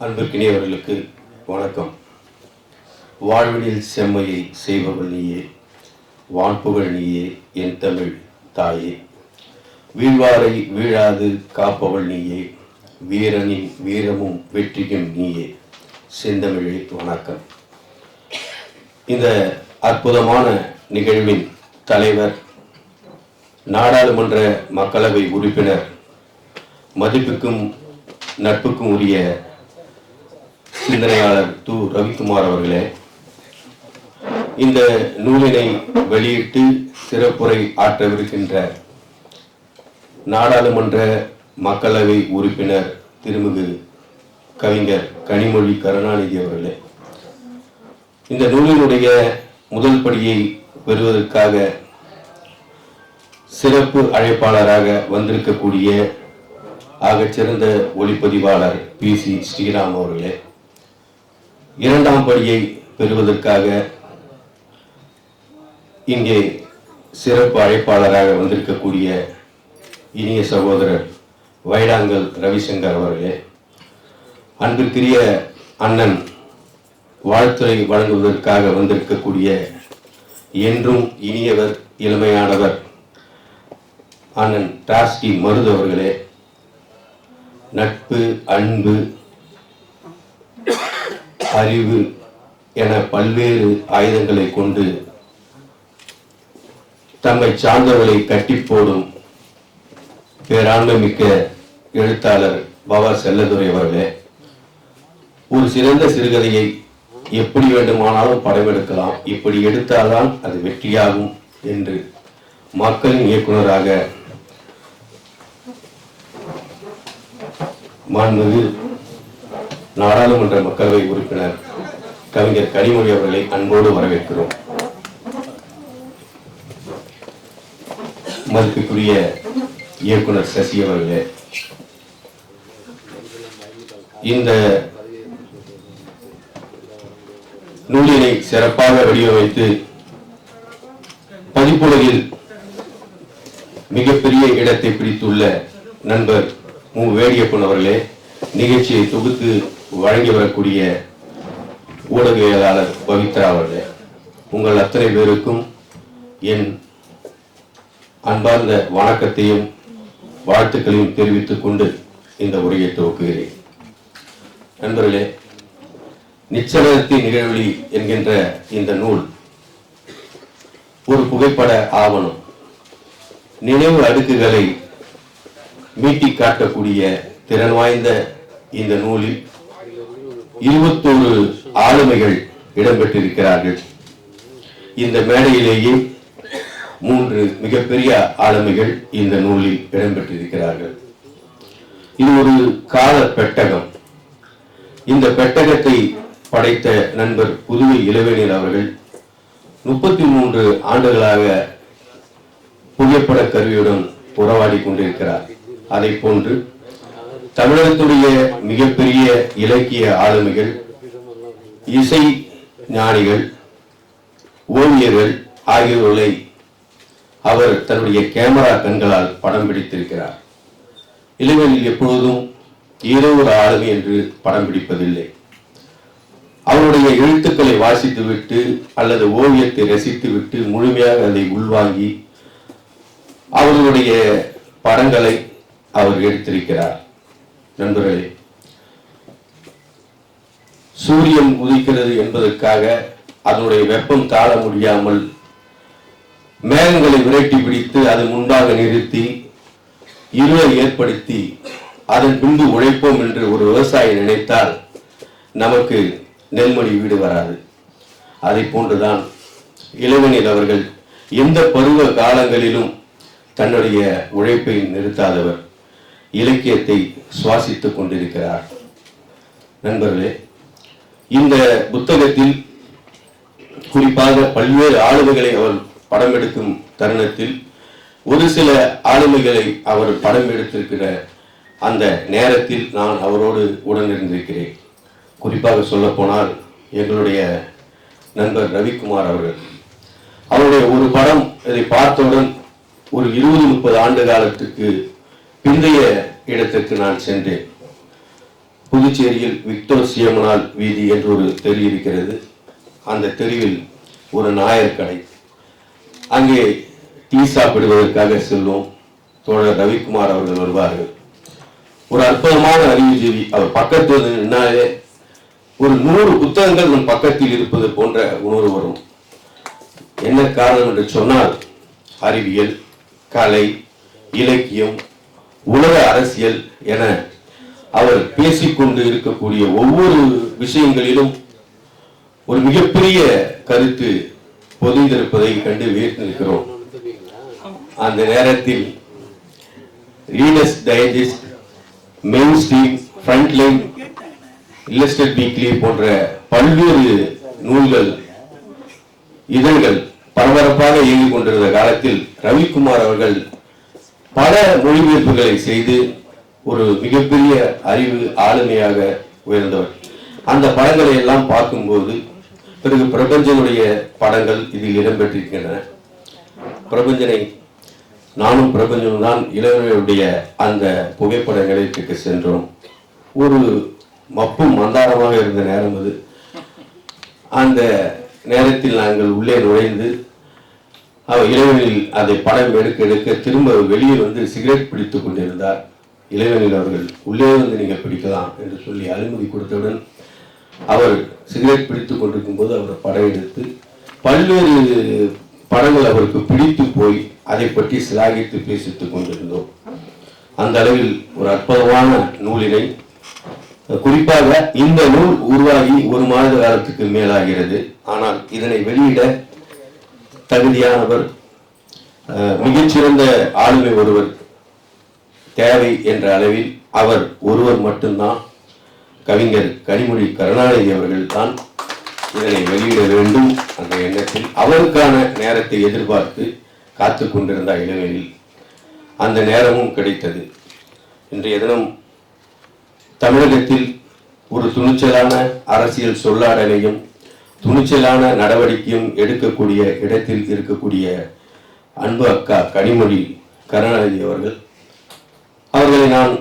அன்பிற்கினியவர்களுக்கு வணக்கம். வாழ்வினில் செம்மையை செய்பவள் நீயே வான்புகழ் நீயே என் தமிழ் தாயே. வீழ்வாரை வீழாது காப்பவள் நீயே வீரனின் வீரமும் வெற்றியும் நீயே. செந்தமிழே வணக்கம். இந்த அற்புதமான நிகழ்வின் தலைவர் நாடாளுமன்ற மக்களவை உறுப்பினர் மதிப்புக்கும் நட்புக்கும் உரிய சிந்தனையாளர் து ரவிக்குமார் அவர்களே இந்த நூலினை வெளியிட்டு சிறப்புரை ஆற்றவிருக்கின்ற நாடாளுமன்ற மக்களவை உறுப்பினர் திருமிகு கவிஞர் கனிமொழி கருணாநிதி அவர்களே இந்த நூலினுடைய முதல் படியை பெறுவதற்காக சிறப்பு அழைப்பாளராக வந்திருக்கக்கூடிய ஆகச்சிறந்த ஒளிப்பதிவாளர் பி சி ஸ்ரீராம் அவர்களே இரண்டாம் படியை பெறுவதற்காக இங்கே சிறப்பு அழைப்பாளராக வந்திருக்கக்கூடிய இனிய சகோதரர் வைடாங்கல் ரவிசங்கர் அவர்களே அன்பிற்குரிய அண்ணன் வாழ்த்துறை வழங்குவதற்காக வந்திருக்கக்கூடிய என்றும் இனியவர் இளமையானவர் அண்ணன் டாஸ்டி மருது அவர்களே நட்பு அன்பு அறிவு என பல்வேறு ஆயுதங்களை கொண்டு தம்மை சார்ந்தவர்களை கட்டி போடும் பேராண்மைமிக்க எழுத்தாளர் பாபா செல்லதுரை அவர்களே ஒரு சிறந்த சிறுகதையை எப்படி வேண்டுமானாலும் படமெடுக்கலாம் இப்படி எடுத்தால்தான் அது வெற்றியாகும் என்று மக்களின் இயக்குனராக மாண்புமிகு நாடாளுமன்ற மக்களவை உறுப்பினர் கவிஞர் கனிமொழி அவர்களை அன்போடு வரவேற்கிறோம். மதிப்புக்குரிய இயக்குனர் சசி அவர்களே இந்த நூலினை சிறப்பாக வடிவமைத்து பதிப்புலகில் மிகப்பெரிய இடத்தை பிடித்துள்ள நண்பர் மு. வேடியப்பன் அவர்களே நிகழ்ச்சியை தொகுத்து வழங்கி வரக்கூடிய ஊடகவியலாளர் பவித்ரா அவர்களே உங்கள் அத்தனை பேருக்கும் என் அன்பார்ந்த வணக்கத்தையும் வாழ்த்துக்களையும் தெரிவித்துக் கொண்டு இந்த உரையை துவக்குகிறேன். நண்பர்களே நிச்சலத்தி நிகழ்வெளி என்கின்ற இந்த நூல் ஒரு புகைப்பட ஆவணம். நினைவு அடுக்குகளை மீட்டி காட்டக்கூடிய திறன் வாய்ந்த இந்த நூலில் இருபத்தோரு ஆளுமைகள் இடம்பெற்றிருக்கிறார்கள். இந்த மேடையிலேயே மூன்று மிகப்பெரிய ஆளுமைகள் இந்த நூலில் இடம்பெற்றிருக்கிறார்கள். இது ஒரு கால பெட்டகம். இந்த பெட்டகத்தை படைத்த நண்பர் புதுவை இளவேனியர் அவர்கள் முப்பத்தி மூன்று ஆண்டுகளாக புகைப்பட கருவியுடன் உறவாடி கொண்டிருக்கிறார். அதை போன்று தமிழகத்துடைய மிகப்பெரிய இலக்கிய ஆளுமைகள் இசை ஞானிகள் ஓவியர்கள் ஆகியோர்களை அவர் தன்னுடைய கேமரா கண்களால் படம் பிடித்திருக்கிறார். இளைஞர்கள் எப்பொழுதும் ஏதோ ஒரு ஆளுமை என்று படம் பிடிப்பதில்லை. அவருடைய எழுத்துக்களை வாசித்துவிட்டு அல்லது ஓவியத்தை ரசித்துவிட்டு முழுமையாக அதை உள்வாங்கி அவர்களுடைய படங்களை அவர் எடுத்திருக்கிறார். நண்பர்களே சூரியன் உதிக்கிறது என்பதற்காக அதனுடைய வெப்பம் தாழ முடியாமல் மேகங்களை விரட்டி பிடித்து அது முன்பாக நிறுத்தி இருளை ஏற்படுத்தி அதன் பின்பு உழைப்போம் என்று ஒரு விவசாயி நினைத்தால் நமக்கு நெல்மணி வீடு வராது. அதை போன்றுதான் இளவனில் அவர்கள் எந்த பருவ காலங்களிலும் தன்னுடைய உழைப்பை நிறுத்தாதவர். இலக்கியத்தை சுவாசித்துக் கொண்டிருக்கிறார். நண்பர்களே இந்த புத்தகத்தில் குறிப்பாக பல்வேறு ஆளுமைகளை அவர் படம் எடுக்கும் தருணத்தில் ஒரு சில ஆளுமைகளை அவர் படம் எடுத்திருக்கிற அந்த நேரத்தில் நான் அவரோடு உடனிருந்திருக்கிறேன். குறிப்பாக சொல்லப்போனால் எங்களுடைய நண்பர் ரவிக்குமார் அவர்கள். அவருடைய ஒரு படம் இதை பார்த்தவுடன் ஒரு இருபது முப்பது ஆண்டு காலத்துக்கு பிந்தைய இடத்திற்கு நான் சென்றேன். புதுச்சேரியில் விக்டோர் சியமனால் வீதி என்று ஒரு தெரு இருக்கிறது. அந்த தெருவில் ஒரு நாயர் கடை. அங்கே டீ சாப்பிடுவதற்காக செல்வோம். தோழர் ரவிக்குமார் அவர்கள் வருவார்கள். ஒரு அற்புதமான அறிவுஜீவி. அவர் பக்கத்தில் நின்னாலே ஒரு நூறு புத்தகங்கள் உன் பக்கத்தில் இருப்பது போன்ற உணர்வு வரும். என்ன காரணம் என்று சொன்னால் அறிவியல் கலை இலக்கியம் உலக அரசியல் என அவர் பேசிக்கொண்டு இருக்கக்கூடிய ஒவ்வொரு விஷயங்களிலும் ஒரு மிகப்பெரிய கருத்து பொதிந்திருப்பதை கண்டு வியர்த்திருக்கிறோம். அந்த நேரத்தில் Reader's Digest Mainstream Frontline Illustrated Weekly போன்ற பல்வேறு நூல்கள் இதழ்கள் பரபரப்பாக இயங்கிக் கொண்டிருந்த காலத்தில் ரவிக்குமார் அவர்கள் பல மொழிபெயர்ப்புகளை செய்து ஒரு மிகப்பெரிய அறிவு ஆளுமையாக உயர்ந்தவர். அந்த படங்களை எல்லாம் பார்க்கும்போது பிறகு பிரபஞ்சனுடைய படங்கள் இதில் இடம்பெற்றிருக்கின்றன. பிரபஞ்சனை நானும் பிரபஞ்சனும் தான் இளைஞர்களுடைய அந்த புகைப்படங்களுக்கு சென்றோம். ஒரு மப்பும் மந்தாரமாக இருந்த நேரம் அது. அந்த நேரத்தில் நாங்கள் உள்ளே நுழைந்து இளைவனில் அதை படம் எடுக்க எடுக்க திரும்ப வெளியே வந்து சிகரெட் பிடித்துக் கொண்டிருந்தார். இளைவனில் அவர்கள் உள்ளே வந்து நீங்கள் பிடிக்கலாம் என்று சொல்லி அனுமதி கொடுத்தவுடன் அவர் சிகரெட் பிடித்துக் கொண்டிருக்கும் போது அவர் படம் எடுத்து பல்வேறு படங்கள் அவருக்கு பிடித்து போய் அதை பற்றி சிலாகித்து பேசித்துக் கொண்டிருந்தோம். அந்த அளவில் ஒரு அற்புதமான நூலினை குறிப்பாக இந்த நூல் உருவாகி ஒரு மாத காலத்துக்கு மேலாகிறது. ஆனால் இதனை வெளியிட தகுதியானவர் மிகச்சிறந்த ஆளுமை ஒருவர் தேவை என்ற அளவில் அவர் ஒருவர் மட்டும்தான். கவிஞர் கனிமொழி கருணாநிதி அவர்கள் தான் இதனை வெளியிட வேண்டும் என்ற எண்ணத்தில் அவருக்கான நேரத்தை எதிர்பார்த்து காத்து கொண்டிருந்த இளைஞரில் அந்த நேரமும் கிடைத்தது. இன்றைய தினம் தமிழகத்தில் ஒரு துணிச்சலான அரசியல் சொல்லாடலையும் துணிச்சலான நடவடிக்கையும் எடுக்கக்கூடிய இடத்தில் இருக்கக்கூடிய அன்பு அக்கா கனிமொழி கருணாநிதி அவர்கள். அவர்களை நான்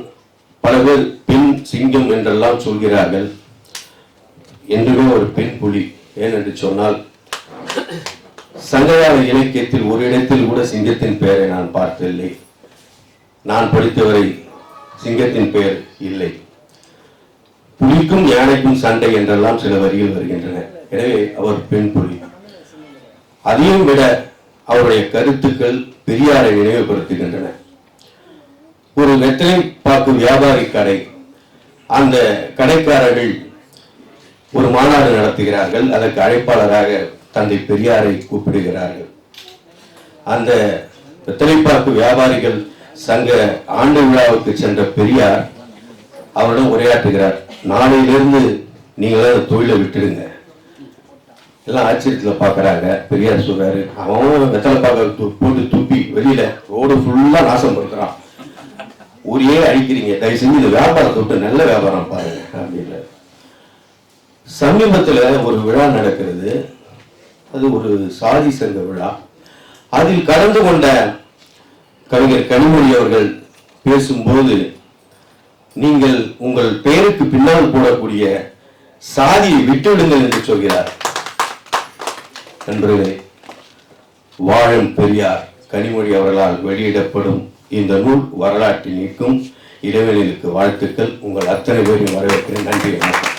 பல பேர் பெண் சிங்கம் என்றெல்லாம் சொல்கிறார்கள். என்றுமே ஒரு பெண் புலி ஏனென்று சொன்னால் சங்ககால இலக்கியத்தில் ஒரு இடத்தில் கூட சிங்கத்தின் பெயரை நான் பார்த்ததில்லை. நான் படித்தவரை சிங்கத்தின் பெயர் இல்லை. புலிக்கும் யானைக்கும் சண்டை என்றெல்லாம் சில வரிகள் வருகின்றன. எனவே அவர் பெண் புலி. அதையும் விட அவருடைய கருத்துக்கள் பெரியாரை நினைவுபடுத்துகின்றன. ஒரு வெத்தலை பாக்கு வியாபாரி கடை. அந்த கடைக்காரர்கள் ஒரு மாநாடு நடத்துகிறார்கள். அதற்கு அழைப்பாளராக தந்தை பெரியாரை கூப்பிடுகிறார்கள். அந்த வெத்தலைப்பாக்கு வியாபாரிகள் சங்க ஆண்டு விழாவுக்கு சென்ற பெரியார் அவரிடம் உரையாற்றுகிறார். நாளையிலிருந்து நீங்களாம் தொழிலை விட்டுடுங்க. எல்லாம் ஆச்சரியத்தில் பார்க்குறாங்க பெரியார் சொல்றாரு அவன் வெத்தலை பார்க்க து- போட்டு துப்பி வெளியில ரோடு ஃபுல்லாக நாசம் படுத்துறான் ஊரையே அழிக்கிறீங்க. தயவு செஞ்சு இந்த வியாபாரத்தை விட்டு நல்ல வியாபாரம் பாருங்க அப்படின்னு சமீபத்தில் ஒரு விழா நடக்கிறது. அது ஒரு சாதி சேர்ந்த விழா. அதில் கலந்து கொண்ட கவிஞர் கனிமொழி அவர்கள் பேசும்போது நீங்கள் உங்கள் பெயருக்கு பின்னால் போடக்கூடிய சாதியை விட்டுவிடுங்கள் என்று சொல்கிறார். நண்பர்களே வாழும் பெரியார் கனிமொழி அவர்களால் வெளியிடப்படும் இந்த நூல் வரலாற்றில் நிற்கும். இடைவெளிகளுக்கு வாழ்த்துக்கள். உங்கள் அத்தனை பேரையும் வரவேற்கிறேன். நன்றி வணக்கம்.